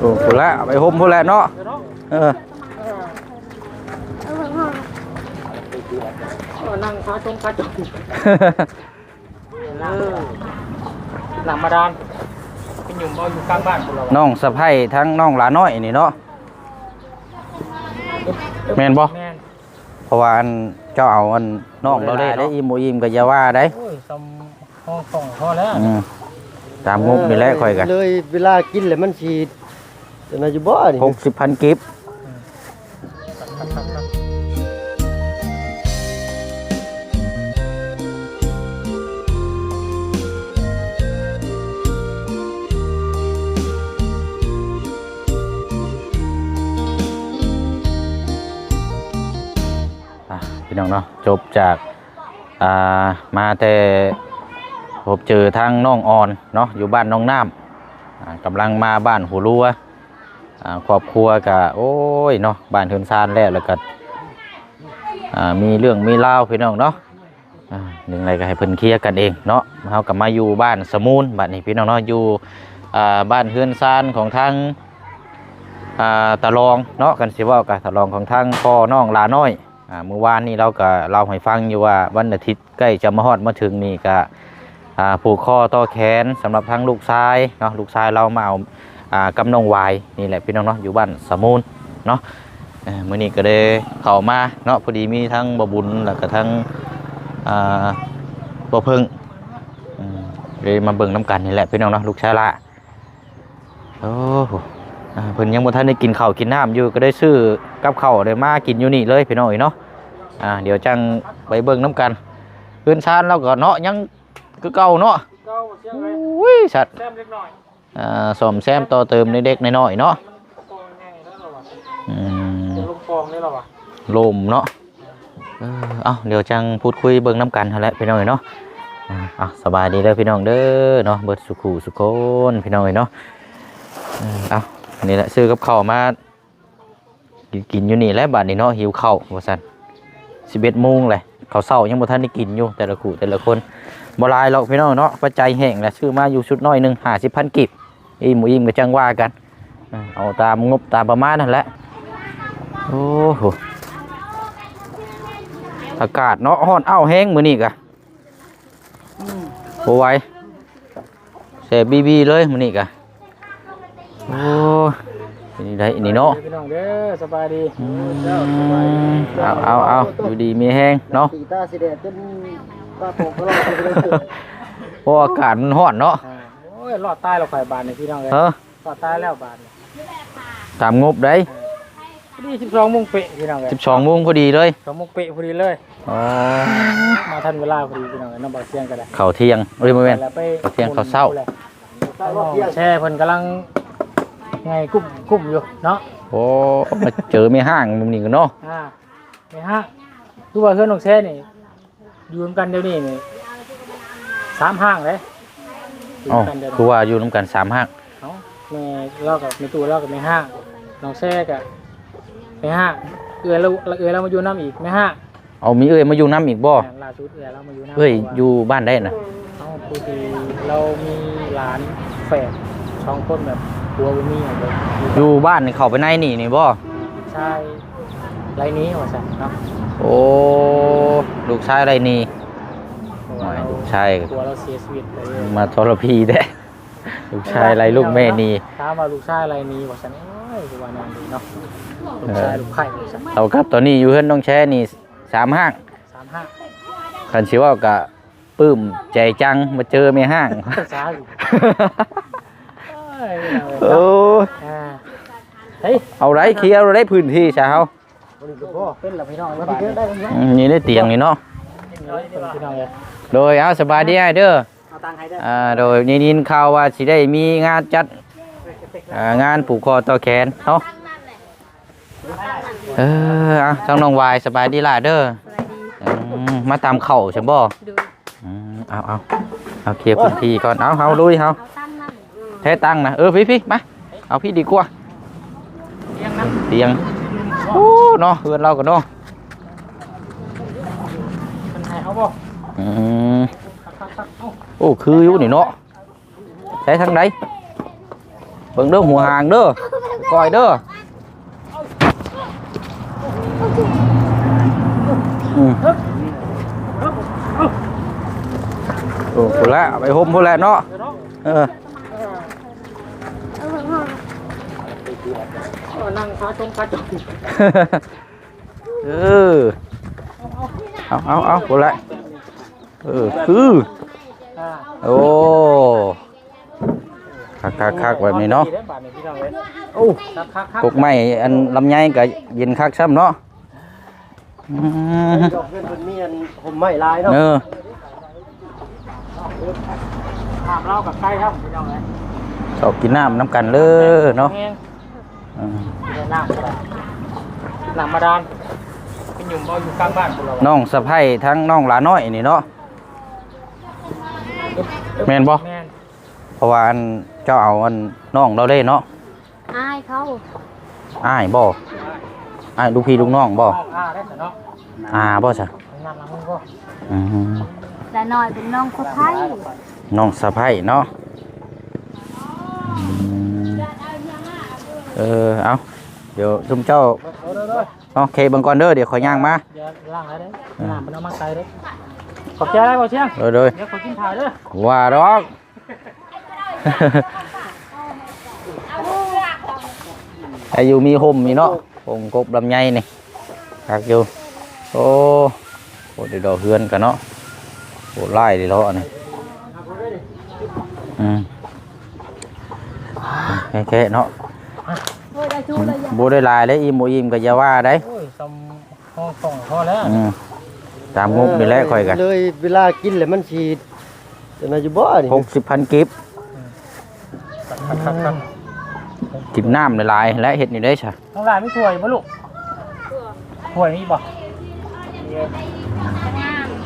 โอ้พูดแล้วเอาไปห่มพูดแล้วเนาะเดี๋ยวเนาะเออเออนั่งขาชงขาจงเออหลังมาดานเป็นหยุ่มเอาอยู่กลางบ้านพวกเราน้องสะพ้ายทั้งน้องหลาน้อยนี่เนาะแม่นบ่แม่นเพราะว่าอันเจ้าเอาอันน้องเราได้ได้อิ่มบ่อิ่มก็อย่าว่าได้โอ้ยซำห้องส่องพอแล้วอืมตามงบนี่แหละค่อยกันเลยเวลากินแล้วมันสิ จะน่าจะบ่นี่60,000กิฟอะพี่น้องเนาะจบจากอ่ามาแต่พบเจอทางน้องออนเนาะอยู่บ้านน้องน้ำอ่ากำลังมาบ้านหัวรัวอ่า ครอบครัวกับโอ้ยเนาะบ้านเทินซานแล้วแล้วก็มีเรื่องมีเล่าพี่น้องเนาะหนึ่งอะไรก็ให้เพิ่นเคลียร์กันเองเนาะเฮากลับมาอยู่บ้านสมูนบ้านนี้พี่น้องเนาะอยู่บ้านเฮือนซานของทางอ่าตะลองเนาะกันสิว่ากับตะลองของทางพ่อน้องลาน้อยเมื่อวานนี้เราก็เล่าให้ฟังอยู่ว่าวันอาทิตย์ใกล้จะมาฮอดมาถึงนี่ก็ผูกคอต่อแขนสำหรับทั้งลูกชายเนาะลูกชายเรามาเอา กำนองวายนี่แหละพี่น้องเนาะอยู่บ้านสมูนเนาะเอ่อมื้อนี้ก็ได้เข้ามาเนาะพอดีมีทั้งบบุญแล้วก็ทั้งอ่าบ่เพิ่งอืมเลยมาเบิ่งน้ำกันนี่แหละพี่น้องเนาะลูกชายละโอ้โหอ่าเพิ่นยังบ่ทันได้กินข้าวกินน้ำอยู่ก็ได้ซื้อกับข้าวได้มากินอยู่นี่เลยพี่น้องเอ้ยเนาะอ่าเดี๋ยวจังไปเบิ่งน้ำกันเพื่อนชานเราก็เนาะยังคือเก่าเนาะเก้าเสียงไว้อุ้ยสัตว์ แซมแซมต่อเติมในเด็กน้อยๆเนาะมันกอยแล้วเราอะอืมเป็นลูกฟองนี่เราะลมเนาะเอ้าเดี๋ยวจังพูดคุยเบิ่งน้ำกันแหละพี่น้องเอ้ยเนาะอ่าอะสบายดีเด้อพี่น้องเด้อเนาะเบิดสุขุสุขคนพี่น้องเอ้ยเนาะเอ้านี่แหละซื้อกับข้าวมากินกินอยู่นี่แหล้วบาดนี้เนาะหิวข้าวว่าซั่น11โมงเลยข้าวเช้ายังบ่ทันได้กินอยู่แต่ละคู่แต่ละคนบลายหรอกพี่น้องเนาะปัจจัยแห้งแหละซื้อมาอยู่ชุดน้อยหนึ่ง50,000กิบ อีหมูอิ่มก็จังว่ากันเออเอาตามงบตามประมาณนั่นแหละ โอ้โห อากาศเนาะร้อนอ้าวแห้งมื้อนี้กะบ่ไหวแซ่บบีบีเลยมื้อนี้กะโอ้นี่ได้นี่เนาะพี่น้องเด้อสบายดีอืมเอาเอาเอาอยู่ดีมีแห้งเนาะสีตาสีแดงจนตาโปกก็รอดเลยเพราะอากาศมันร้อนเนาะ อ่าโอ้ยรอดใต้เราไข่บานนี่พี่น้องเลยเออรอดใต้แล้วบานนี่ตามงบได้พอดีสิบสองโมงเป๊ะพี่น้องเลย12โมงพอดีเลยสองโมงเป๊ะพอดีเลยอ๋อมาทันเวลาพอดีพี่น้องเลยน้ำบ่อเสียงกันเลยข้าวเที่ยงเอ้ยบ่แม่นแล้วไปข้าวเที่ยงข้าวเช้าแช่เพิ่นกำลังไงกุ้มกุ้มอยู่เนาะโอ้มาเจอไม่ห้างมุมนี้กันเนาะอ่านี่ฮะคือว่าเพื่อนของแช่นี่อยู่ร่วมกันเดี๋ยวนี้นี่สามห้างเลย อยู่อ๋อร่วมกันเดี๋ยวคือนี้ว่าอยู่นํกันสามห้างเนาะแม่เล่ากับแม่ตู้เล่ากับแม่ห้างน้องแช่กับแม่ห้างเอื้อเราเอื้อเรามาอยู่น้ำอีกแม่ห้างเอามีเอ้ยมาอยู่น้ำอีกบ่แม่ล่าสุดเอื้อเรามาอยู่น้ำเอ้ยพราะว่าอยู่บ้านได้น่ะเอ้าปกติเรามีหลานแฝดสองคนแบบหัวบ่มีอย่างเดียวอยู่บ้านนี่เข้าไปในนี่นี่บ่ใช่ไรนี้ว่าสั่นเนาะโอ้ลูกชายอะไรนี่ เพราะว่าเราลูกชายตัวเราเสียชีวิตไปเลยมาทรพีแท้ลูกชายอะไรลูกแม่นี่ถามว่าลูกชายอะไรนี้ว่าสั่นโอ้ยคือว่านอนดีเนาะลูกชายลูกไข่ว่าสั่นเอาครับตอนนี้อยู่เฮือนน้องแช่นี่สามห้างสามห้าคันสิเว่ากะปลื้มใจจังมาเจอไม่ห้างสามเอ้ยโอ้อ่าเฮ้ยเอาไรเคลียร์เอาไรพื้นที่ชาวเป็นหลับพี่น้องมาบ้านพี่เนี่ยเกิดได้ไหมอืมนี่ได้เตียงนี่เนาะ เป็นพี่น้องเลยโดยเอาสบายดีเด้อเอาตังค์ให้ได้อ่าโดยยินยินข่าวว่าสิได้มีงานจัดอ่างานผูกคอต่อแขนเนาะเออเอาทั้งน้องวายสบายดีล่ะเด้ออืมมาตามเข่าใช่บ่อืมเอาเอาเอาเคลียร์พื้นที่ก่อนเอาเอาลุยเอาเอาตั้งนั่นแท้ตั้งนะเออพี่พี่มาเอาพี่ดีกว่าเลี้ยงนะเตียงโอ้เนาะเพื่อนเรากันเนาะเป็นไงเอาบ่อืมโอ้คืออยู่นี่เนาะใช้ทางไหนเบิ่งเด้อหัวหางเด้อก้อยเด้ออืมโอ้พูดแล้วเอาไปห่มพูดแล้วเนาะเดี๋ยวเนาะเออเอานั่งขาตรงขาจงเออเอาเอาเอาพูดแล้ว เออคืออ่าโอ้คักคักคักแบบนี้เนาะบาทนี่พี่น้องเอ้ยโอ้คักคักคักกกไม้อันลำไยก็เย็นคักซ้ำเนาะอืมดอกเพื่อนเพิ่นมีอันผมไม้ลายเนาะเออถามเรากับใครครับพี่น้องเอ้ยชอบกินน้ำน้ำกันเลยเนาะแห้งอืมเดี๋ยวน้ำอะไรน้ำมาดานเป็นหยุ่มบ่อยู่กลางบ้านพวกเราน้องสะพ้ายทั้งน้องหลาน้อยนี่เนาะ แม่นบ่แม่นเพราะว่าอันเจ้าเอาอันน้องเราเล่เนาะอายเขาอ้ายบ่อ้ายลูกพี่ลูกน้องบ่ห้องอาได้แต่เนาะอาบ่จ้ะน้ำน้ำมึงก็อืมแต่น้อยเป็นน้องสะพ้ายน้องสะพ้ายเนาะอืมเออเอาเดี๋ยวซุมเจ้าเอาเด้อเด้อโอเคเบังก่อนเด้อเดี๋ยวขอย่างมาเดี๋ยวล่างอะไรเด้อน้ำมันเอามาไกลเด้อขอบใจได้บ่เชียงเด้อเด้อเดี๋ยวขอกินถ่ายเด้อว่าดอกอายุมีห่มมีเนาะห่มกบลำไยนี่คักอยู่โอ้โหเดี๋ยวดอ กเฮือนกันเนาะโอ้ไล่ดิเลาะนี่อืมแค่ๆเนาะโอ้ยได้ชูเลยยังบ่ได้หลายได้อิ่มบ่อิ่มก็อย่าว่ ตามงบนี่แหละค่อยกันเลยเวลากินแล้วมันสิจะน่าอยู่บ่นี่หกสิบพันกิฟคักคักคักกินน้ำหลายๆและเห็ดนี่ได้ใช่น้องหลานไม่ถ้วยบ่ลูกถ้วยมีบ่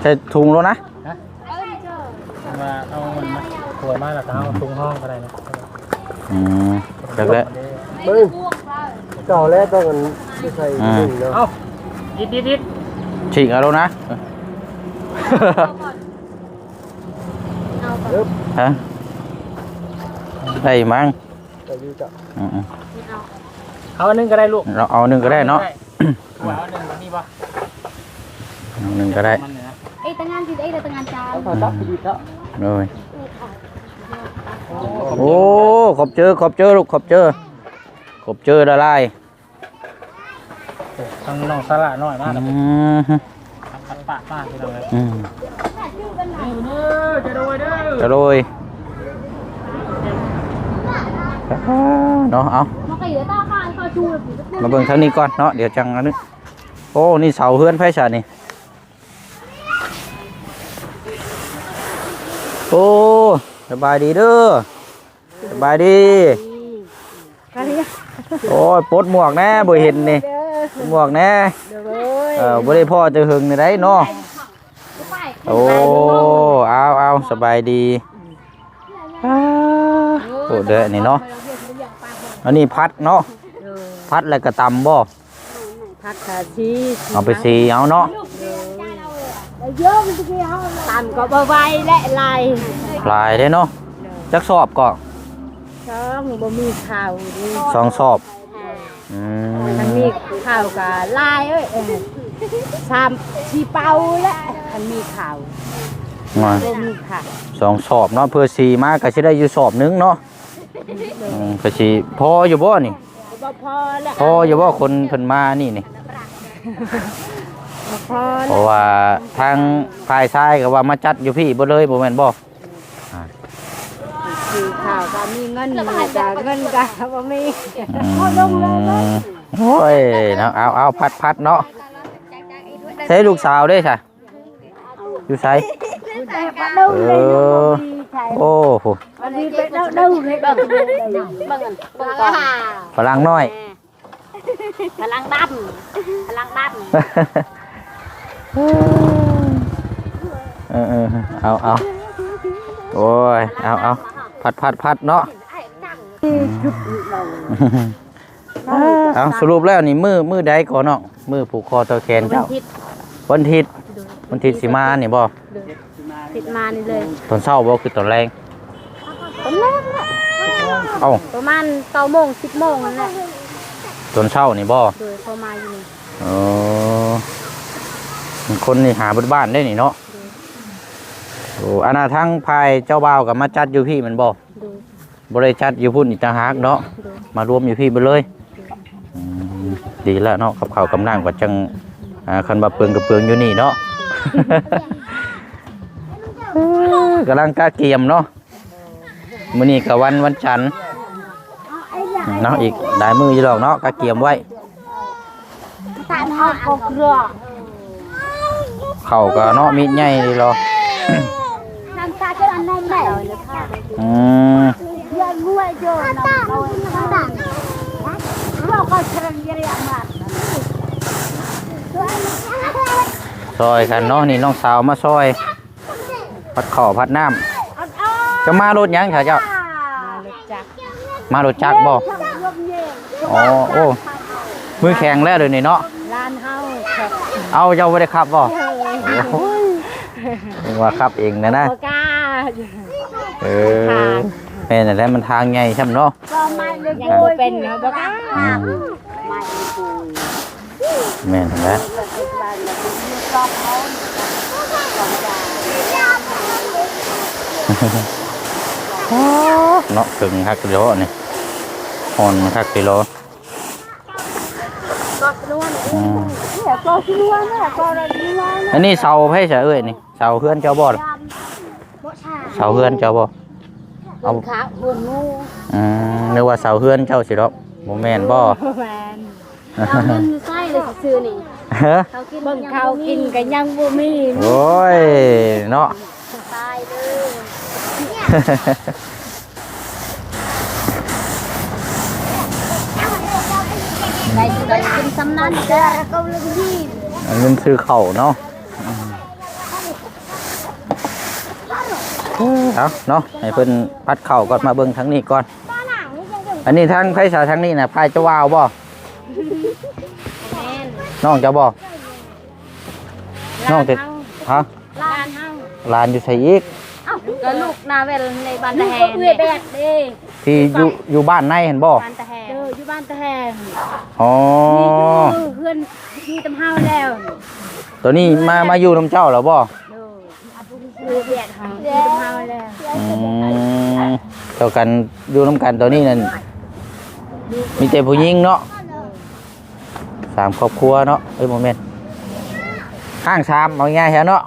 ใส่ถุงแล้วนะมาเอามันมาถ้วยมาแล้วก็เอาตุงห้องก็ได้นะอืมจากแล้วเบิ่งเก่าแล้วต้องอันไปใส่อืมนี่เนาะเอาดิดดิดดิด ฉีกเอาแล้วนะเอาไปเอิบฮะได้มั้งใส่อยู่จ้ะอืมเอาเอาอันหนึงก็ได้ลูกๆเราเอาหนึ่งก็ได้เนาะว่าเอาอันหนึงมีบ่เอาหนึ่งก็ได้มันเนี่ยนะเอ้ยแต่งานสิเอ้ยแต่งานจานเอาผ้าซับไปดีครับเลยโอ้ขอบเจอขอบเจอลูกขอบเจอขอบเจอละลาย ทางน้องสละน้อยมากแล้วอืมทำพันปากมากที่เราเลยอืมเด้อจะโดยเด้อจะโรยเนาะเอามาไก่เดี๋ยวต้าข้างเขาชูเลยผมจะมาเบิ่งทางนี้ก่อนเนาะเดี๋ยวจังอันนี้โอ้นี่เสาเฮือนไฟฉายนี่โอ้สบายดีเด้อสบายดีกันเลยโอ้ยปลดหมวกแน่บ่เห็นนี่ ปลดหมวกแน่เดี๋ยวเลยเออบ่ได้พ่อจะหึงในได้เนาะไปโอ้เอาเอาสบายดีอ้าโอ้เด้อนี่เนาะอันนี้พัดเนาะพัดแล้วก็ตำบ่ผักขาชีเอาไปสีเอาเนาะเยอะมันจะกี่ห้องตามก็บ่ไหวและลายปลายเด้เนาะจักสอบก็ช่องบ่มีข่าวดิสองสอบอื มันมมีข่าวกับลายเอ้ยเออสามชีเป่าและมันมีข่าวมาบ่มีข่าวสองสอบเนาะเพื่อสีมาก็สิได้อยู่สอบหนึงเนาะอืมก็สิพออยู่บ่นี่ บ่พอแล้วพออยู่บ่คนเพิ่นมานี่นี่ บ่พอเพราะว่าทางฝ่ายชายก็ว่ามาจัดอยู่พี่บ่เลยบ่แม่นบ่ คือข่าวก็มีเงินมีแต่เงินก็บ่มีอืมโอ้ยเนาะเอาเอาพัดพัดเนาะใช้ลูกสาวเด้ค่ะอยู่ไสแต่บ่ดูเลยเออบ่มีใช่โอ้โหมันมีไปดูดูเลยเบิ่งเบิ่งเบิ่งเบิ่งก่อนฝรั่งน้อยพลังดำพลังดำเออเออเอาเอาโอ้ยเอาเอา พัดพัดพัดเนาะเอาสรุปแล้วนี่มือมือใดก่อนเนาะมือผูกคอตัวแขนวันเจ้าทิศวันอาทิตย์วันอาทิตย์สิมานี่บ่ทิศมานี่เลยตอนเช้าบ่คือตอนแรงตอนแรกแหละสเอ้าประมาณเก้าโมงสิบโมงนั่นแหละตอนเช้านี่บ่โดยเขามาอยู่นี่เออคนนี่หาบนบ้านได้นี่เนาะ โอ้อันน่ะทั้งภายเจ้าบ่าวกับมาจัดอยู่พี่แมันบ่โดยบ่ได้จัดอยู่พุ่นอีกต่างหากเนาะโดยมารวมอยู่พี่ไปเลยอืมดีแล้วเนาะกับข้าวกำลังก็จังอ่าคันบ่าเปลืองกับเปลืองอยู่นี่เนาะกำลังกาเกียมเนาะมื้อนี้ก็วันวันจันทร์เนาะอีกหลายมื้ออยู่ดอกเนาะกาเกียมไว้ ตามห้องก็เกลือเข้าวก็เนาะมีดใหญ่นี่รอ น้ำตาจะอันนั้นแหละ อืมเยอะงวยโยนน้ำเราต่างเราก็เชิญเยอะมากซอยกันเนาะนี่น้องสาวมาซอย พัดข้าวพัดน้ำจะมารถหยังค่ะเจ้ารู้จักมารถจักรบ่ อ๋อโอ้ มือแข็งแล้วเดี๋ยวนี้เนาะ ร้านเฮาครับเอาเจ้าไม่ได้ขับบ่โอ้ยว่าขับเองนะนะโอกาส เออแม่นั่นแหละมันทางไงใช่ไหมเนาะก็ไม่เลยยังบ่เป็นเนาะบ่กล้าอืมแม่นั่นแหละเนาะถึงฮักกิโลนี่ฮอนมันฮักกิโลก็นวลอืมเนี่ยก็สินวลเนี่ยก็ได้นวลอันนี้เสาไผเฉยเอ้ยนี่เสาเฮือนเจ้าบ่ล่ะบ่ชา เสาเฮือนเจ้าบ่เอาขาหัวงูอืมนึกว่าเสาเฮือนเจ้าสิดอกบ่แม่นบ่แมนเอาเงินใส่เลยซื้อนี่เฮ้อเขากินเบิ่งเขากินกันยังบ่มีโอ้ยเนาะตายเด้อได้ได้กินสำนันแต่ก็เลยดีอันนั้นซื้อเข่าวเนาะ เอาเนาะให้เพิ่นพัดเข่าวก่อนมาเบิ่งทั้งนี้ก่อน อันนี้ทางไผสาทางนี้น่ะพายจะวาวบ่แม่นน้องจะบ่น้องจะฮะร้านเฮาลานอยู่ไสอีกเอ้าก็ลูกนาเวลในบ้านตะแฮนเด้แบกเด้ที่อยู่อยู่บ้านในเห็นบ่บ้านตะแฮนเด้ออยู่บ้านตะแฮนอ๋อนี่อยู่เพื่อนมีตำเฮาแล้ว ตัวนี้มามาอยู่นํเจ้าแล้วบ่ เด้อคือแบกเฮามีตำเฮาแล้วอืมเท่ากันอยู่นํกันตัวนี้นั่นมีแต่ผู้หญิงเนาะสามครอบครัวเนาะเอ้ยโมเมนต์ข้างชามเอาง่ายๆเนาะ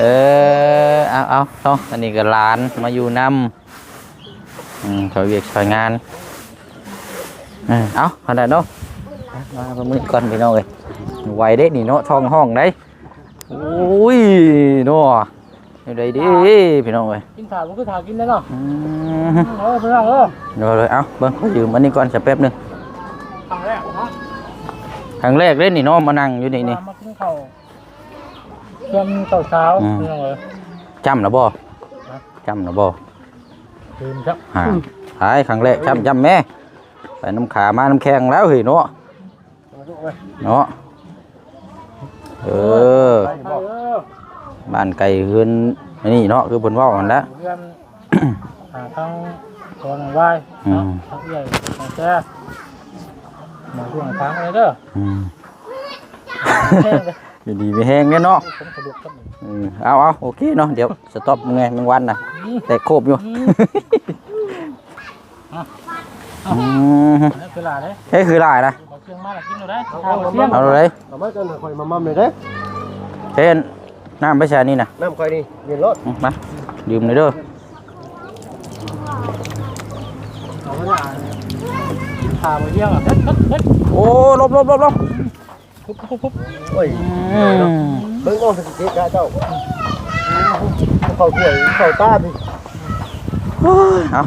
เออเอาเอาเนาะอันนี้ก็หลานมาอยู่นำอืมเขาเวียกชอยงานเออเอาขนาดเนาะมามามือก่อนพี่น้องเลยไหวเด้นี่เนาะทองห้องได้ โอ้ยเนาะอยู่ได้ดิพี่น้องเลยกินถาดมันคือถาดกินได้เนาะอืมเออเพื่อนเออเดี๋ยวเลยเอาเบิ้งขอยืมอันนี้ก่อนสักแป๊บหนึงครั้งแรกเนาะครั้งแรกเล่นนี่เนาะมานั่งอยู่นี่นี่ มากินข้าวเพื่อนเช้าเช้าอืมเพื่อนเลยจำนะบ่จำนะบ่ดื่มครับหาหายครั้งแรกจำจำแม่ไปน้ำขามาน้ำแข็งแล้วเฮ้ยเนาะเนาะเออไป เออ บ้านไก่เฮือนอันนี่เนาะคือเพิ่นเว้ากันแล้วเพื่อนหาทั้งตัวหนังไหว้อืเนาะมทั้งใหญ่ทั้งแซ่หมาช่วงทางอะไรเด้ออืมแห้งเลยอยู่ดีไม่แห้งเนี่ยเนาะผมสะดวกครับอืมเอาเอาโอเคเนาะเดี๋ยวสต็อปมึงไงมึงวันน่ะแต่โคบอยู่อืมอันนี้คือหลาเลย เฮ้ยคือหลายนะ เอาเครื่องมาแล้วกินอยู่ได้ทางเสียงเอาเลยเอามากันคอยมามั่มเลยเด้อเช่นน้ำไปแช่นี่นะน้ำคอยนี่เย็นรถอืมมาดื่มเลยเด้อเอาไว้หลาเลยกินขาไปเยี่ยงอะเฮ้ยเฮ้ยเฮ้ยโอ้ลบลบลบลบปุ๊บปุ๊บปุ๊บโอ้ยอืมเบิ่งเอาสติกาเจ้าเข้าถ้วยเข้าตาพี่เอา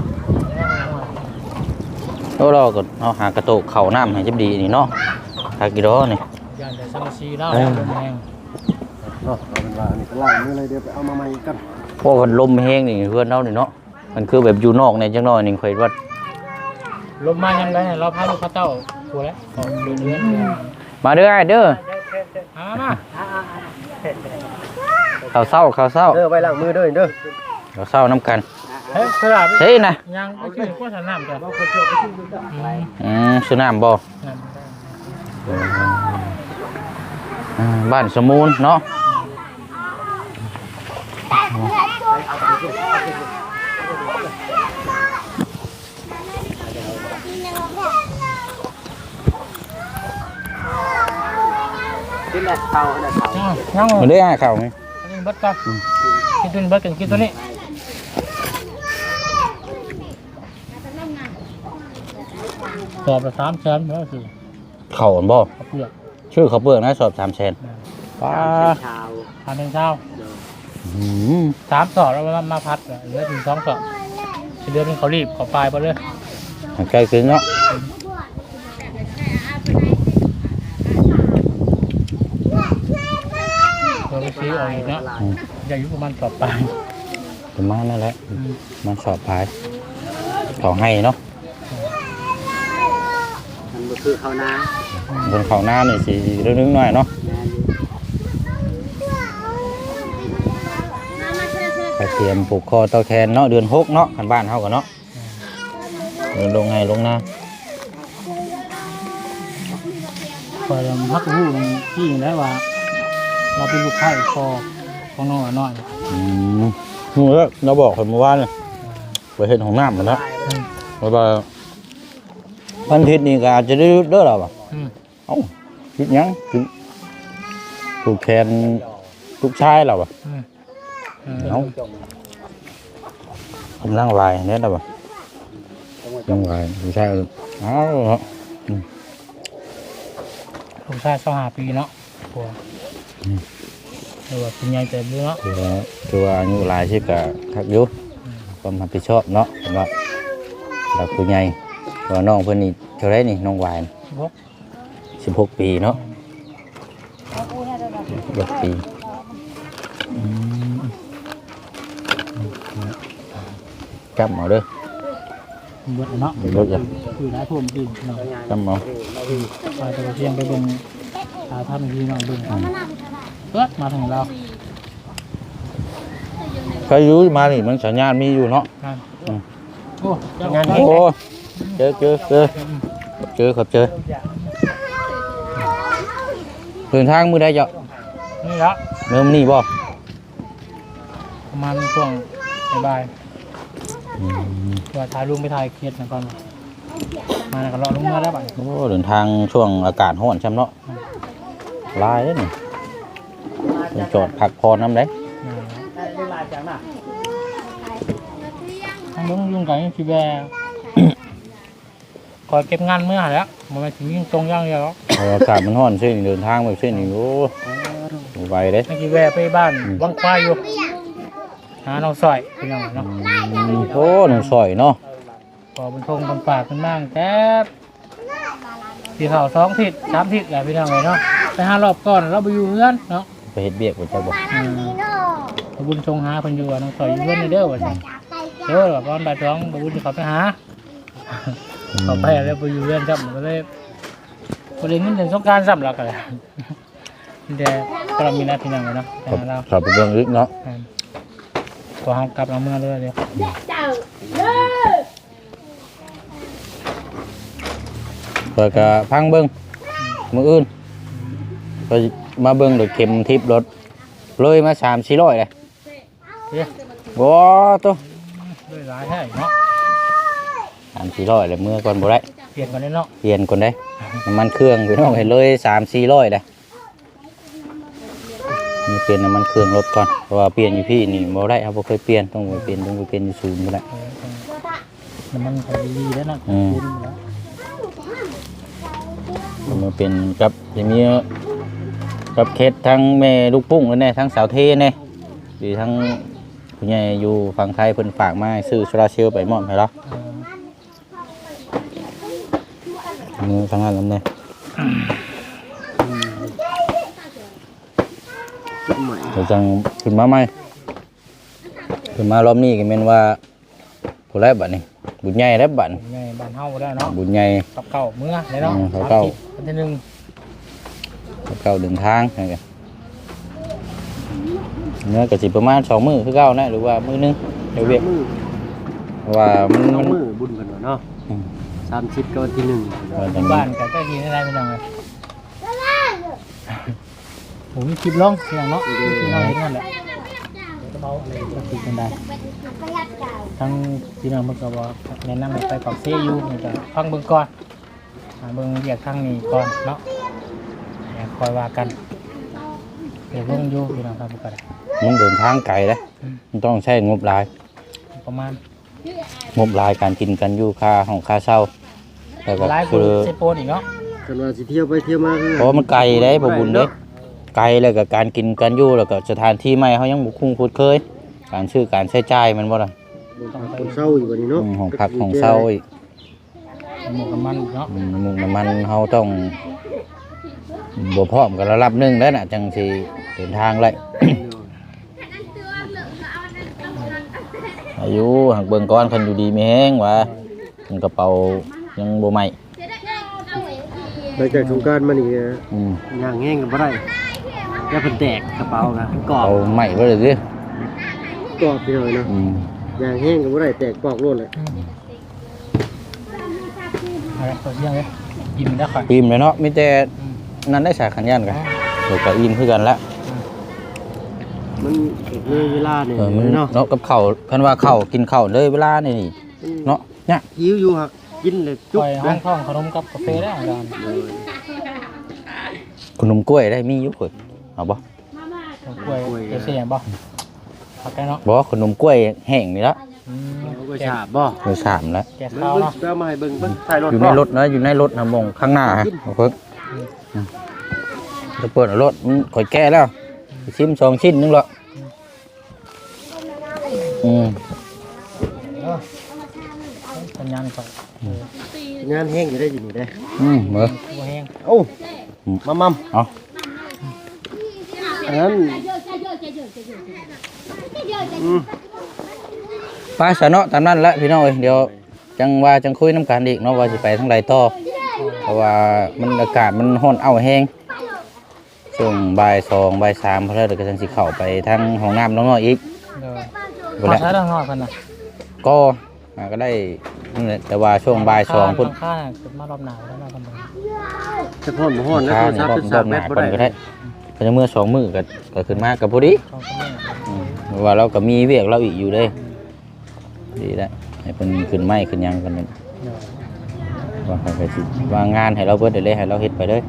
เอาเราก็เอาหากระโตกเข่าน้ำให้จับดีนี่เนาะหากิโลนี่ย่านแต่สังกะสีเล่าแล้วลมแรงเนาะเอาเป็นว่านี่ก็ล่างนี่เลยเดี๋ยวไปเอามาใหม่กันเพราะมันลมแห้งนี่เพื่อนเรานี่เนาะมันคือแบบอยู่นอกเนี่ยจังน้อยนี่เคยว่าลมมายังไงเราพาลูกพาเต้าตัวแล้วขอเดือนเดือนมาเด้อไอ้เด้อมามาข้าวเศร้าข้าวเศร้าเด้อไว้ล้างมือเด้อเด้อข้าวเศร้าน้ำกัน เฮ้ยสลับใช่นะยังไปชื่อก็สนามจ้ะเราคนเจอไปที่ดูจ้ะอืมซื้อน้ำบ่นั่นอ่าบ้านสมูนเนาะที่แรกเท่าอันนั้นเท่ายังยังมันได้ห้าเข่าไหมอันนี้เบิดกันกินตัวนี้เบิดกันกินตัวนี้ สอบละสามแสนแล้วสิเข่าบ่เอาเปลือกชื่อเขาวเปลือกนะสอบสามแสนป้าเช้าทานเป็นเช้าอืมสามสอบแล้วมามาพัดเหลือถึงสองสอบสิเดือนนึงเขารีบเขาปลายไปเลยใกล้คืนเนาะตัวไปซื้อเอาอีกเนาะอย่าอยู่ประมาณสอบปลายประมาณนั่นแหละ อืมมันสอบพายเขาให้เนาะมันก็ คือเขานาบนเขาหน้านี่สิเรื่องนึงหน่อยเนาะไปเตรียมปลูกคอเตาแคนเนาะเดือนหกเนาะขันบ้านเฮากันเนาะเดินลงไงลงหน้าคอยมักรู้ที่อยู่แล้วว่า เราเป็นลูกไข่คอของน้องน้อยอืมนี่แล้วเราบอกคนเมื่อวานเลยไปเห็นของน้ำมาแล้วอืมว่าว่า พันทิศนี่ก็อาจจะได้เด้อเราอะอืม เอ้าคิดหยังถึงปลูกแคนลูกชายเราอะอืมอืมเอ้ากำลังลายเนี่ยเราอะกำลังลายลูกชายเอ้าเนาะลูกชายสองห้าปีเนาะผัวหรือว่าคุณยายแต่เนาะคือว่าคือว่าอายุหลายที่กะคักอยุความรับผิดชอบเนาะสำหรับเราผู้ใหญ่เพราะ ว่าน้องเพิ่นนี่เท่าไรนี่น้องวายพวกสิบหกปีเนาะสิบหกปีอืมกำเอาเด้อ เบิดเนาะเบิดจ้ะ คือได้ท่วมดินเนาะกำเอาไปแต่ว่าเที่ยงไปเบิ่งหาท่านที่น้องเบิ่งเบิดมาถึงเราใครรู้มานี่มันสัญญาณมีอยู่เนาะนั่นอืม โอ้เจ้างานโอ้ เจอเจอเจอเจอครับเจอเดินทางมือได้เจ้ะนี่ละ เริ่มนี่บ่ประมาณช่วงบ่ายๆว่าถ่ายรูปไปถ่ายเครียดนะก่อนมาแล้วก็รอลงมาแล้วบัดโอ้เดินทางช่วงอากาศร้อนช่ำเนาะลายเลยนี่ไปจอดพักพอน้ำได้ได้ลายจังน่ะทางลุงลุงกับยังชีแบ คอยเก็บงานเมื่อไหร่แล้วมันไม่ถึงยิ่งตรงย่างเดียวหรอกเพราะอากาศมันร้อนเส้นเดินทางแบบเส้นนี่โอ้บ่ไหวเด้ไม่กี่แวไปบ้านวังควายอยู่หาน้องสอยเป็นยังไงเนาะอืมโอ้หนุ่มซอยเนาะพอบนทงบนป่าขึ้นบ้างแต่ที่เขาสองทิศสามทิศแหละพี่น้องเลยเนาะไปหารอบก่อนเราไปอยู่เพื่อนเนาะไปเฮ็ดเบียกบ่เจ้าบ่อืมบบุญทรงหาเพิ่นอยู่ว่าน้องสอยอยู่เพื่อนนี่เด้อว่าซั่นเด้อว่าก่อนบ่ายสองบบุญเขาไปหา เขาไปแล้วไปอยู่เรือนจำก็เลยบริเงินถึงสงกรารซ้ำแล้วกันเลยแต่ก็เรามีหน้าที่นั่งเลยเนาะแต่ครับเราครับไปเบิ่งลึกเนาะอืมพอเรากลับมาเมื่อเรื่อยเดียวเปิดก็พังเบิ่งมื้ออื่นก็มาเบิ่งรถเข็มทิพย์รถเลยมา3 400เลยเฮ้ยบ่ตัวด้วยร้ายแท้เนาะ 3 400เลยเมื่อก่อนบ่ได้เปลี่ยนกันเลยเนาะเปลี่ยนก่อนได้น้ำมันเครื่องพี่น้องเห็นเลย3 400เลยมีเปลี่ยนน้ำมันเครื่องรถก่อนเพราะว่าเปลี่ยนอยู่พี่นี่บ่ได้ครับบ่เคยเปลี่ยนต้องไปเปลี่ยนต้องไปเปลี่ยนอยู่ศูนย์บ่ได้เออเออน้ำมันเขาดีๆแล้วเนาะอืมคุ้มแล้วมันเป็นกับจะมีกับเคสทั้งแม่ลูกปุ้งแล้วแน่ทั้งสาวเทแน่หรือทั้งผู้ใหญ่อยู่ฝั่งไทยเพิ่นฝากมาให้ซื้อโซลาร์เซลล์ไปมอบให้เรา เออมือทั้งนั้นแล้วแน่จุดหมายเดี๋ยวจังขึ้นมาใหม่ขึ้นมารอบนี้ก็แม่นว่าผู้แรกบัดนี้บุญใหญ่แล้วบัดนี้ไงบ้านเฮาได้เนาะบุญใหญ่กับเก่าเมื่อเลยเนาะอืมเก่าสมสิบอันที่หนึ่งเก่าเดินทางนั่นกันเนื้อก็สิประมาณสองมื้อคือเก่านะหรือว่ามื้อหนึงเดี๋ยวเวียกมือราะว่ามันน้อมังนมือบุญกันเนาะอืม สามสิบก็วันที่หนึ่งที่บ้านก็ใกล้กินอะไรเป็นยังไงผมมีคลิปลงอย่างเนาะที่เราเห็นนั่นแหละเขาอะไรก็คิดกันได้ทั้งพี่น้องเพิ่นก็บอกแนะนำให้ไปปักเซอยู่นี่ก็ฟังเบิ่งก่อนหาเบิ่งเรียกทางนี้ก่อนเนาะอย่าคอยว่ากันเดี๋ยวลงอยู่พี่น้องครับก็ได้มันเดินทางไกลเลยมันต้องใช้งบหลาย ประมาณงบหลายการกินกันอยู่ค่าห้องค่าเช่า แล้วก็หลายคคืนอเซโปนอีกเนาะกันว่าสิเที่ยวไปเที่ยวมาคือเพราะว่ามันไกลได้บ่บุญเด้ไกลแล้วก็การกินกันอยู่แล้วก็สถานที่ใหม่เขายังบ่คุ้นคุ้นเคย การชื่อการใช้จ่ายมันบ่ล่ะคนเศร้าอยู่วันนี้เนาะอืมของพักของเช่าอีกหมูกับมันเนาะอืมน้ำมันน้ำมันเขาต้องบ่พร้อมกันระดับหนึงแล้วน่ะจังสิเดินทางเลย อายุหักเบิ่งก้อนคันอยู่ดีมีแห้งว่ามันกระเป๋า ยังบ่ใหม่หลังจากสงกรารมานี่นะอืมย่างแห้งกันบ่ได้แล้วเพิ่นแตกกระเป๋านะกรอบเอาใหม่บ่ได้สิกรอบไปหน่อยเนาะอืมย่างแห้งกันบ่ได้แตกปอกโลดเลยอะไรตัวเที่ยงเลยกินได้ค่อยพิมพ์เลยเนาะมีแต่นั่นได้สายขันยันกันเดี๋ยวก็อินคือกันละมันเลยเวลาเนี่ยเออมันเนาะเนาะกับข้าวคันว่าข้าวกินข้าวเลยเวลานี่นี่เนาะเนี่ย หิวอยู่หัก กินเลยจุ๊คบอยห้เลอยงท้องขนมกับกาแฟได้อาจารย์ขนมกล้วยได้มีอยู่เพิ่นเอาบ่กล้วยเอเซียบ่พักกันเนาะบ่ขนมกล้วยแห้งนี่ละอืมเอาไปฉาบบ่มือสามแล้วแกะเบิ่งข้าวเบิ่งเนาะไปเอามาให้เบิ่งเบิ่งถ่ายรถอยู่ในรถนะอยู่ในรถนะมองข้างหน้าฮะเอาเพิ่นอืมจะเปิดเอารถมันข่อยแก้แล้วชิ้นสองชิ้นนึงละอืมเออสัญญาณก่อนเออ งานแห้งอยู่ได้อยู่นี่ได้อืมเบิ่งตัวแห้งโอ้มามัมเอาอันนั้นอืมไปซะเนาะตามนั้นแหละพี่น้องเอ้ยเดี๋ยวจังว่าจังคุยน้ำกันอีกเนาะว่าสิไปทางใดต่อเพราะว่ามันอากาศมันร้อนเอาแห้งช่วงบ่ายสองบ่ายสามเพราะแล้วเดี๋ยวก็จังสิเข้าไปทางห้องน้ำน้องๆอีกเออบ่ขอแล้วใช้ทางนอกกันนะก็อ่าก็ได้ นั่นแหละแต่ว่าช่วงบ่ายสองพุ่นข้างๆขึ้นมารอบหนาวแล้วเรากันบ่จะพ่นบ่ฮ้อนนะข้าโทรนี่ศัพท์ก็เป็นรอสาบมหเมน้าตรบ่ก่อนได้ก็ได้ก็จะเมื่อสองมื้อก็ก็ขึ้นมากับพอดีเขาก็ไม่อืมเพราะว่าเราก็มีเวียกเราอีกอยู่เด้ดีแล้วให้เพิ่นขึ้นไม้ขึ้นหยังกันนั่นเดี๋ยวว่าเขาก็สิว่างานให้เราเบิดได้เลยให้เราเฮ็ดไปเลย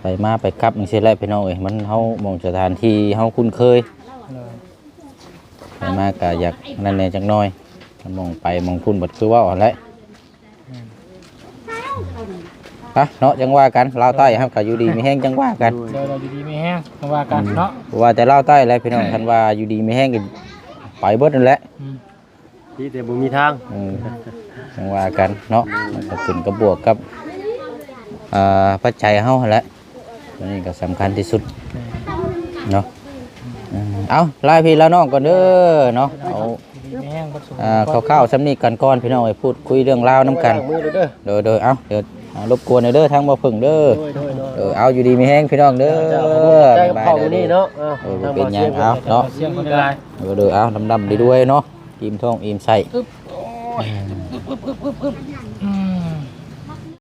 ไปไปมาไปกลับจังซี่แหละพี่น้องเอ้ยมันเฮามองสถานที่เฮาคุ้นเคยเออไปมาก็อยากนั่นแหละจักหน่อยมองไปมองพุ่นบัดคือว่าอ่อนแล้วฮะเนาะจังว่ากันลาวใต้ครับก็อยู่ดีมีแห้งจังว่ากันเดี๋ยวเราอยู่ดีไม่แห้งจังหวะกันเนาะว่าแต่ลาวใต้แหล้วพี่น้องคันว่าอยู่ดีมีแห้งก็ไปเบิดนั่นแหละอืมที่แต่บ่มีทางอืมจังว่ากันเนาะมันก็ขึ้นกับบวกกับอ่าปัจจัยเฮาหั่นแหละ อันนี้ก็สำคัญที่สุดเนาะเอาลาพี่แล้วน้องก่อนเด้อเนาะเอาอยู่ดีไม่แห้าคร่าวสำนีกันก่อนพี่น้องไอพูดคุยเรื่องราวน้ำกันเด้อเด้อเด้อเด้อเอาเดี๋ยวอ่ารบกวนเด้อทางบ่พึ่งเด้อโดยโดยโดยเออเอาอยู่ดีมีแห้งพี่น้องเด้อเจ้าใจกับเข้ามื้อนี้เนาะเออเอเป็นยังเอาเนาะเสียงคนได้หลายเออเด้อเอาดำดีด้วยเนาะอิ่มท้องอิ่มไส้